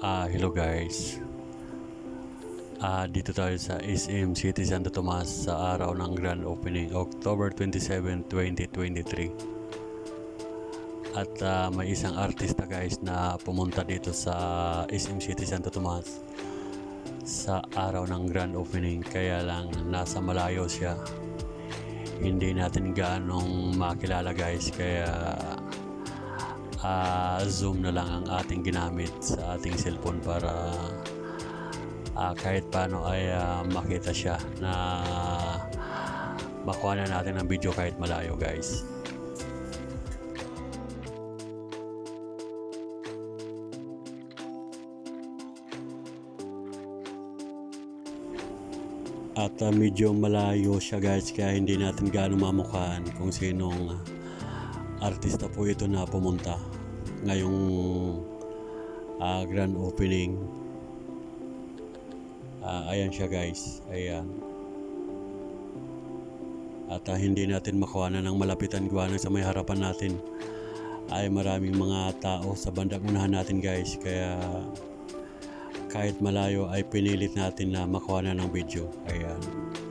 Ah, hello guys. Ah, dito tayo sa SM City Santo Tomas sa araw ng grand opening, October 27, 2023. At ah, may isang artista guys na pumunta dito sa SM City Santo Tomas sa araw ng grand opening kaya lang nasa malayo siya. Hindi natin ganong makilala guys kaya ah, zoom na lang ang ating ginamit sa ating cellphone para ah, kahit paano ay ah, makita siya na makuha na natin ang video kahit malayo guys. At ah, medyo malayo siya guys kaya hindi natin gaano mamukhaan kung sinong artista po ito na pumunta ngayong ah, grand opening. Ah, ayan siya guys, ayan. At ah, hindi natin makuha na ng malapitan gawa ng sa may harapan natin ay maraming mga tao sa bandang unahan natin guys kaya kahit malayo ay pinilit natin na makuha na ng video. Ayan.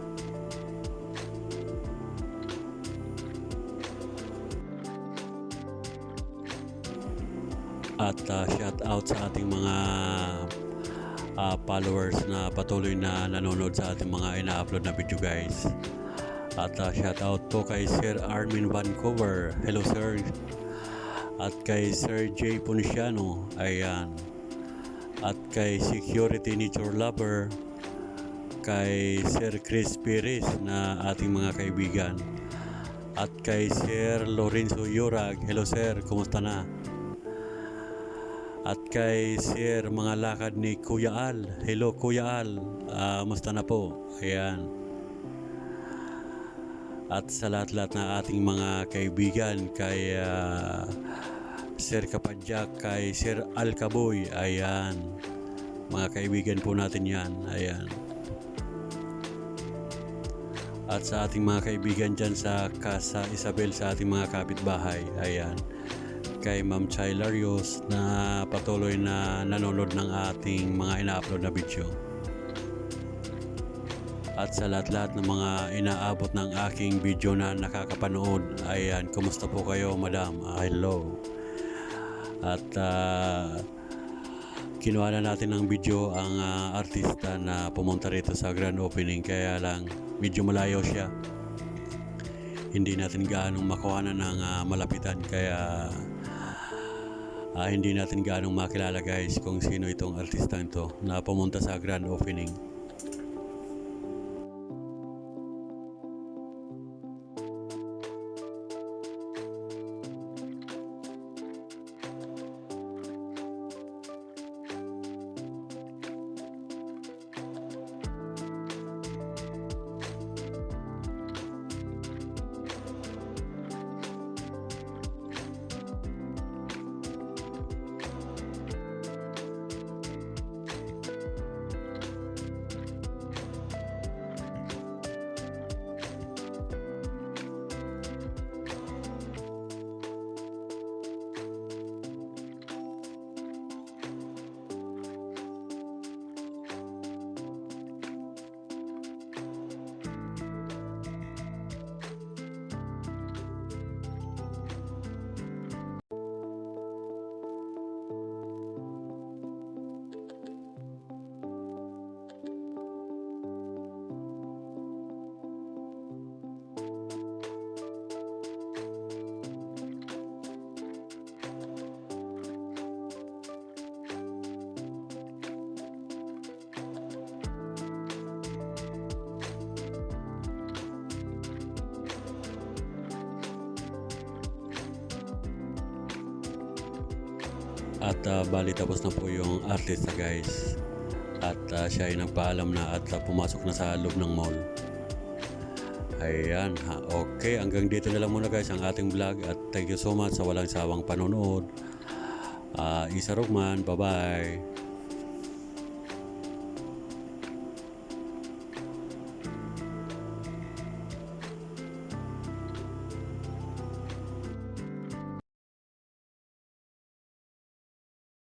At uh, shout out sa ating mga uh, followers na patuloy na nanonood sa ating mga ina-upload na video guys. At uh, shout out po kay Sir Armin Vancouver. Hello sir. At kay Sir J. Ponciano. Ayan. At kay Security Nature Lover. Kay Sir Chris Perez na ating mga kaibigan. At kay Sir Lorenzo Yurag. Hello sir, kumusta na? At kay Sir mga lakad ni Kuya Al. Hello Kuya Al. Ah, musta na po? Ayan. At sa lahat-lahat na ating mga kaibigan kay ah, Sir Kapadyak, kay Sir Al Kaboy. Ayan. Mga kaibigan po natin yan. Ayan. At sa ating mga kaibigan dyan sa Casa Isabel, sa ating mga kapitbahay. Ayan kay Ma'am Chay Larios na patuloy na nanonood ng ating mga ina-upload na video. At sa lahat-lahat ng mga inaabot ng aking video na nakakapanood, ayan, kumusta po kayo, madam? Ah, hello. At ah, kinuha na natin ng video ang ah, artista na pumunta rito sa grand opening, kaya lang medyo malayo siya. Hindi natin gaanong makuha na ng ah, malapitan, kaya Ah, hindi natin ganong makilala guys kung sino itong artista ito na pumunta sa grand opening. At ah, bali tapos na po yung artista guys. At ah, siya ay nagpaalam na at ah, pumasok na sa loob ng mall. Ayan ha. Okay, hanggang dito na lang muna guys ang ating vlog at thank you so much sa walang sawang panonood. Ah, Isa Rugman, bye-bye.